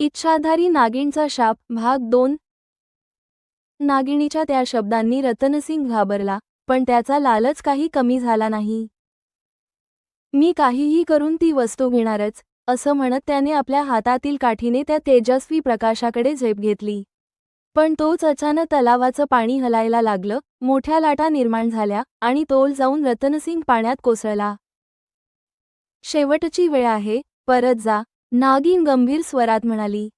इच्छाधारी नागिणचा शाप भाग दोन. नागिणीच्या त्या शब्दांनी रतनसिंग घाबरला पण त्याचा लालच काही कमी झाला नाही. मी काहीही करून ती वस्तू घेणारच असं म्हणत त्याने आपल्या हातातील काठीने त्या तेजस्वी प्रकाशाकडे झेप घेतली. पण तोच अचानक तलावाचं पाणी हलायला लागलं मोठ्या लाटा निर्माण झाल्या आणि तोल जाऊन रतनसिंग पाण्यात कोसळला. शेवटची वेळ आहे परत जा. नागिन गंभीर स्वरात म्हणाली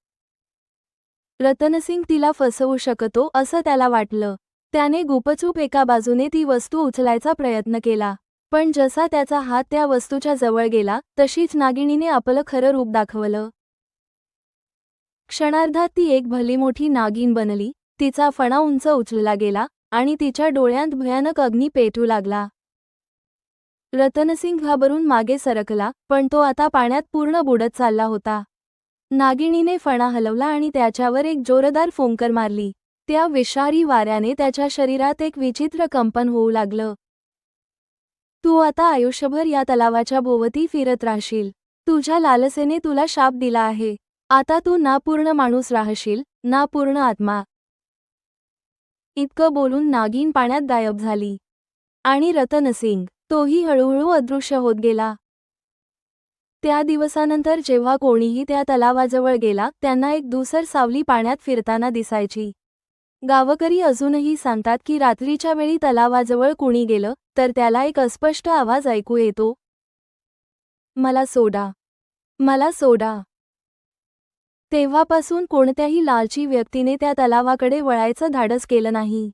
रतनसिंग तिला फसवू शकतो असं त्याला वाटलं. त्याने गुपचूप एका बाजूने ती वस्तू उचलायचा प्रयत्न केला. पण जसा त्याचा हात त्या वस्तूच्या जवळ गेला तशीच नागिणीने आपलं खरं रूप दाखवलं. क्षणार्धात ती एक भली मोठी नागिन बनली. तिचा फणा उंच उचलला गेला आणि तिच्या डोळ्यांत भयानक अग्नी पेटू लागला. रतनसिंग घाबरून मागे सरकला पण तो आता पाण्यात पूर्ण बुडत चालला होता. नागिणीने फणा हलवला आणि त्याच्यावर एक जोरदार फोंकर मारली. त्या विषारी वाऱ्याने त्याच्या शरीरात एक विचित्र कंपन होऊ लागलं. तू आता आयुष्यभर या तलावाच्या भोवती फिरत राहशील. तुझ्या लालसेने तुला शाप दिला आहे. आता तू ना पूर्ण माणूस राहशील ना पूर्ण आत्मा. इतकं बोलून नागिन पाण्यात गायब झाली. आणि रतनसिंग तोही हळूहळू अदृश्य होत गेला. त्या दिवसानंतर जेव्हा कोणीही त्या तलावाजवळ गेला त्यांना एक दुसर सावली पाण्यात फिरताना दिसायची. गावकरी अजूनही सांगतात की रात्रीच्या वेळी तलावाजवळ कुणी गेलं तर त्याला एक अस्पष्ट आवाज ऐकू येतो. मला सोडा. मला सोडा. तेव्हापासून कोणत्याही लालची व्यक्तीने त्या तलावाकडे वळायचं धाडस केलं नाही.